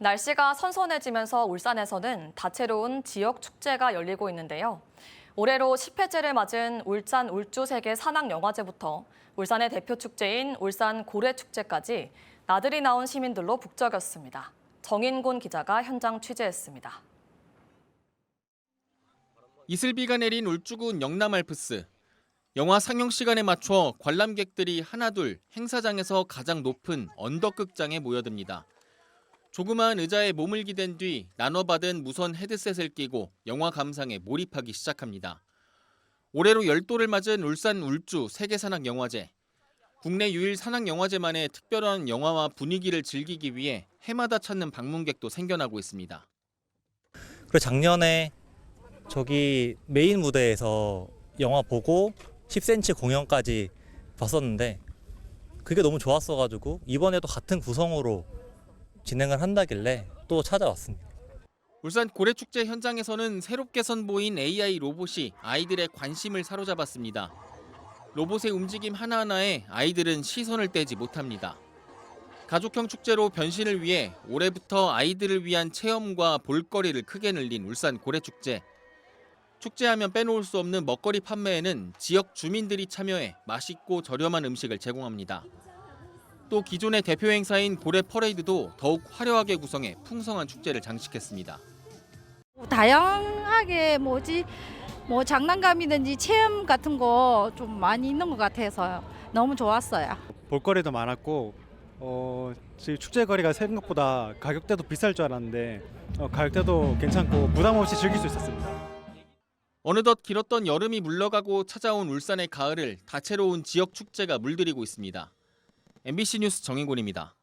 날씨가 선선해지면서 울산에서는 다채로운 지역 축제가 열리고 있는데요. 올해로 10회째를 맞은 울산 울주 세계 산악 영화제부터 울산의 대표 축제인 울산 고래 축제까지 나들이 나온 시민들로 북적였습니다. 정인곤 기자가 현장 취재했습니다. 이슬비가 내린 울주군 영남 알프스. 영화 상영 시간에 맞춰 관람객들이 하나둘 행사장에서 가장 높은 언덕 극장에 모여듭니다. 조그마한 의자에 몸을 기댄 뒤 나눠받은 무선 헤드셋을 끼고 영화 감상에 몰입하기 시작합니다. 올해로 열도를 맞은 울산 울주 세계산악영화제. 국내 유일 산악영화제만의 특별한 영화와 분위기를 즐기기 위해 해마다 찾는 방문객도 생겨나고 있습니다. 그리고 작년에 저기 메인 무대에서 영화 보고 10cm 공연까지 봤었는데 그게 너무 좋았어가지고 이번에도 같은 구성으로 진행을 한다길래 또 찾아왔습니다. 울산 고래축제 현장에서는 새롭게 선보인 AI 로봇이 아이들의 관심을 사로잡았습니다. 로봇의 움직임 하나하나에 아이들은 시선을 떼지 못합니다. 가족형 축제로 변신을 위해 올해부터 아이들을 위한 체험과 볼거리를 크게 늘린 울산 고래축제. 축제하면 빼놓을 수 없는 먹거리 판매에는 지역 주민들이 참여해 맛있고 저렴한 음식을 제공합니다. 또 기존의 대표 행사인 고래 퍼레이드도 더욱 화려하게 구성해 풍성한 축제를 장식했습니다. 다양하게 뭐지 뭐 장난감이든지 체험 같은 거 좀 많이 있는 것 같아서 너무 좋았어요. 볼거리도 많았고 어, 지금 축제 거리가 생각보다 가격대도 비쌀 줄 알았는데 어, 가격대도 괜찮고 부담 없이 즐길 수 있었습니다. 어느덧 길었던 여름이 물러가고 찾아온 울산의 가을을 다채로운 지역 축제가 물들이고 있습니다. MBC 뉴스 정인곤입니다.